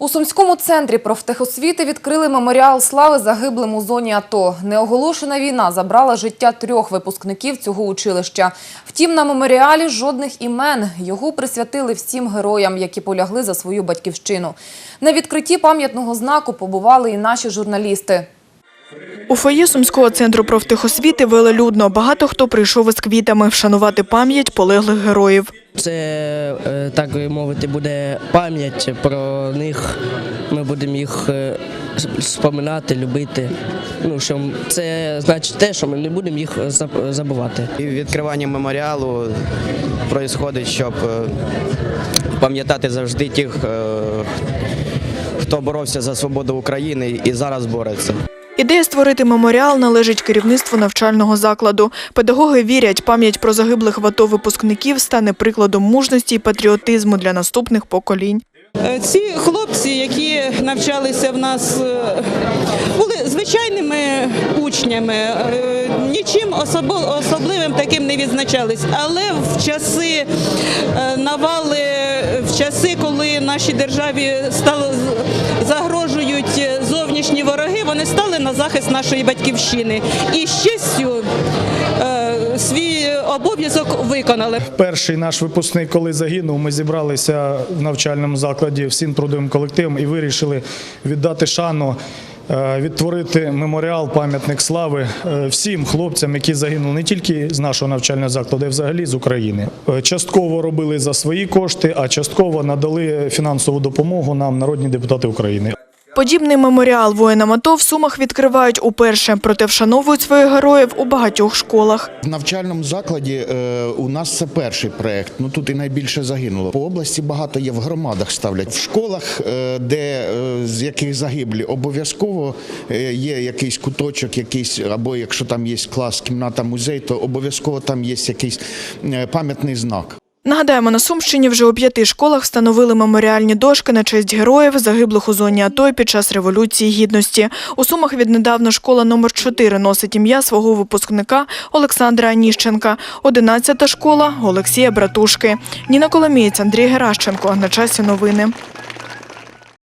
У Сумському центрі профтехосвіти відкрили меморіал слави загиблим у зоні АТО. Неоголошена війна забрала життя трьох випускників цього училища. Втім, на меморіалі жодних імен. Його присвятили всім героям, які полягли за свою батьківщину. На відкритті пам'ятного знаку побували і наші журналісти. У фоє Сумського центру профтехосвіти велелюдно. Багато хто прийшов із квітами вшанувати пам'ять полеглих героїв. Це, е, так би мовити, буде пам'ять про них. Ми будемо їх е, споминати, любити. Ну, що це значить те, що ми не будемо їх забувати. І відкривання меморіалу відбувається, щоб е, пам'ятати завжди тих, е, хто боровся за свободу України і зараз бореться. Ідея створити меморіал належить керівництву навчального закладу. Педагоги вірять, пам'ять про загиблих в АТО випускників стане прикладом мужності і патріотизму для наступних поколінь. Е, Ці хлопці, які навчалися в нас, е, були звичайними учнями, е, нічим особливим таким не відзначались. Але в часи навали, нашій державі загрожують зовнішні вороги, вони стали на захист нашої батьківщини. І з честю е, свій обов'язок виконали. Перший наш випускник, коли загинув, ми зібралися в навчальному закладі всім трудовим колективом і вирішили віддати шану. Е, Відтворити меморіал, пам'ятник слави е, всім хлопцям, які загинули не тільки з нашого навчального закладу, а взагалі з України. Е, Частково робили за свої кошти, а частково надали фінансову допомогу нам, народні депутати України. Подібний меморіал воїнам АТО в Сумах відкривають уперше, проте вшановують своїх героїв у багатьох школах. В навчальному закладі е, у нас це перший проект. Ну тут і найбільше загинуло. По області багато є в громадах ставлять в школах, е, де е, з яких загиблі, обов'язково є якийсь куточок, якийсь або якщо там є клас, кімната, музей, то обов'язково там є якийсь пам'ятний знак. Нагадаємо, на Сумщині вже у п'яти школах встановили меморіальні дошки на честь героїв, загиблих у зоні АТО під час Революції Гідності. У Сумах віднедавна школа номер 4 носить ім'я свого випускника Олександра Аніщенка. Одинадцята школа Олексія Братушки. Ніна Коломієць, Андрій Геращенко. На часі новини.